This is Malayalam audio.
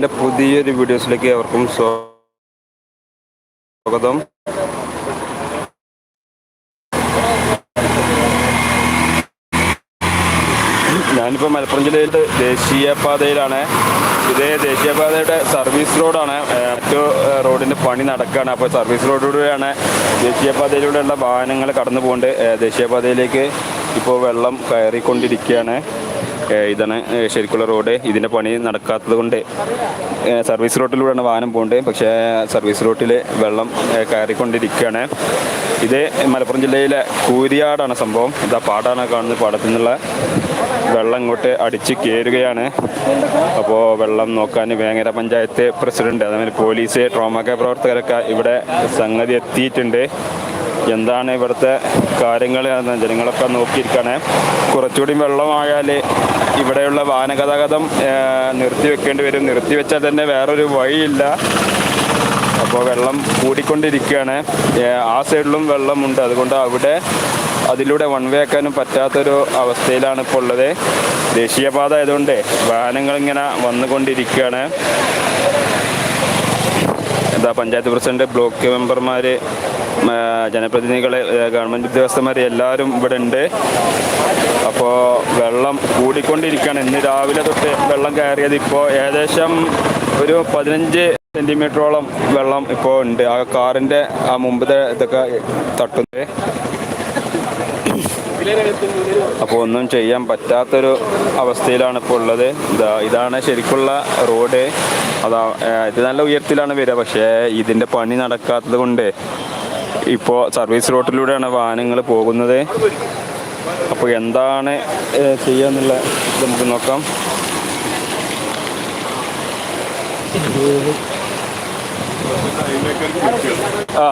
എന്റെ പുതിയൊരു വീഡിയോസിലേക്ക് അവർക്കും സ്വാഗതം. ഞാനിപ്പോൾ മലപ്പുറം ജില്ലയിലെ ദേശീയപാതയിലാണ്. ഇത് ദേശീയപാതയുടെ സർവീസ് റോഡാണ്. മറ്റു റോഡിന്റെ പണി നടക്കുകയാണ് അപ്പോൾ സർവീസ് റോഡിലൂടെയാണ് ദേശീയപാതയിലൂടെയുള്ള വാഹനങ്ങൾ കടന്നു പോകേണ്ടത് ദേശീയപാതയിലേക്ക് ഇപ്പോൾ വെള്ളം കയറിക്കൊണ്ടിരിക്കുകയാണ്. ഇതാണ് ശരിക്കുള്ള റോഡ്. ഇതിന്റെ പണി നടക്കാത്തത് കൊണ്ട് സർവീസ് റോട്ടിലൂടെയാണ് വാഹനം പോകേണ്ടത് പക്ഷേ സർവീസ് റോട്ടിൽ വെള്ളം കയറിക്കൊണ്ടിരിക്കുകയാണ്. ഇത് മലപ്പുറം ജില്ലയിലെ കൂരിയാടാണ് സംഭവം. ഇതാ പാടാണ് കാണുന്നത്. പാടത്തു നിന്നുള്ള വെള്ളം ഇങ്ങോട്ട് അടിച്ച് കയറുകയാണ് അപ്പോൾ വെള്ളം നോക്കാൻ വേങ്ങര പഞ്ചായത്ത് പ്രസിഡന്റ് അതേമാതിരി പോലീസ് ട്രോമ കെയർ പ്രവർത്തകരൊക്കെ ഇവിടെ സംഗതി എത്തിയിട്ടുണ്ട്. എന്താണ് ഇവിടുത്തെ കാര്യങ്ങൾ എന്ന് ജനങ്ങളൊക്കെ നോക്കിയിരിക്കുകയാണ് കുറച്ചുകൂടി വെള്ളമായാൽ ഇവിടെയുള്ള വാഹന ഗതാഗതം നിർത്തി നിർത്തിവെക്കേണ്ടി വരും. നിർത്തിവെച്ചാൽ തന്നെ വേറൊരു വഴിയില്ല. അപ്പോൾ വെള്ളം കൂടിക്കൊണ്ടിരിക്കുകയാണ്. ആ സൈഡിലും വെള്ളമുണ്ട്. അതുകൊണ്ട് അവിടെ അതിലൂടെ വൺ വേ ആക്കാനും പറ്റാത്തൊരു അവസ്ഥയിലാണ് ഇപ്പോൾ ഉള്ളത്. ദേശീയപാത ആയതുകൊണ്ട് വാഹനങ്ങൾ ഇങ്ങനെ വന്നുകൊണ്ടിരിക്കുകയാണ്. എന്താ പഞ്ചായത്ത് പ്രസിഡന്റ് ബ്ലോക്ക് മെമ്പർമാർ ജനപ്രതിനിധികൾ ഗവൺമെന്റ് ഉദ്യോഗസ്ഥന്മാർ എല്ലാവരും ഇവിടെ ഉണ്ട്. അപ്പോൾ വെള്ളം കൂടിക്കൊണ്ടിരിക്കുകയാണ് ഇന്ന് രാവിലെ തൊട്ട് വെള്ളം കയറിയത് ഇപ്പോൾ ഏകദേശം ഒരു പതിനഞ്ച് സെന്റിമീറ്ററോളം വെള്ളം ഇപ്പോൾ ഉണ്ട്. ആ കാറിന്റെ ആ മുമ്പത്തെ ഇതൊക്കെ തട്ടുന്നത്. അപ്പോൾ ഒന്നും ചെയ്യാൻ പറ്റാത്തൊരു അവസ്ഥയിലാണ് ഇപ്പോൾ ഉള്ളത്. ഇതാ ഇതാണ് ശരിക്കുള്ള റോഡ്. അതാ ഇത് നല്ല ഉയരത്തിലാണ് വരിക. പക്ഷേ ഇതിന്റെ പണി നടക്കാത്തത് കൊണ്ട് ഇപ്പോൾ സർവീസ് റോഡിലൂടെയാണ് വാഹനങ്ങൾ പോകുന്നത്. അപ്പോൾ എന്താണ് ചെയ്യാന്നുള്ള നമുക്ക് നോക്കാം. ആ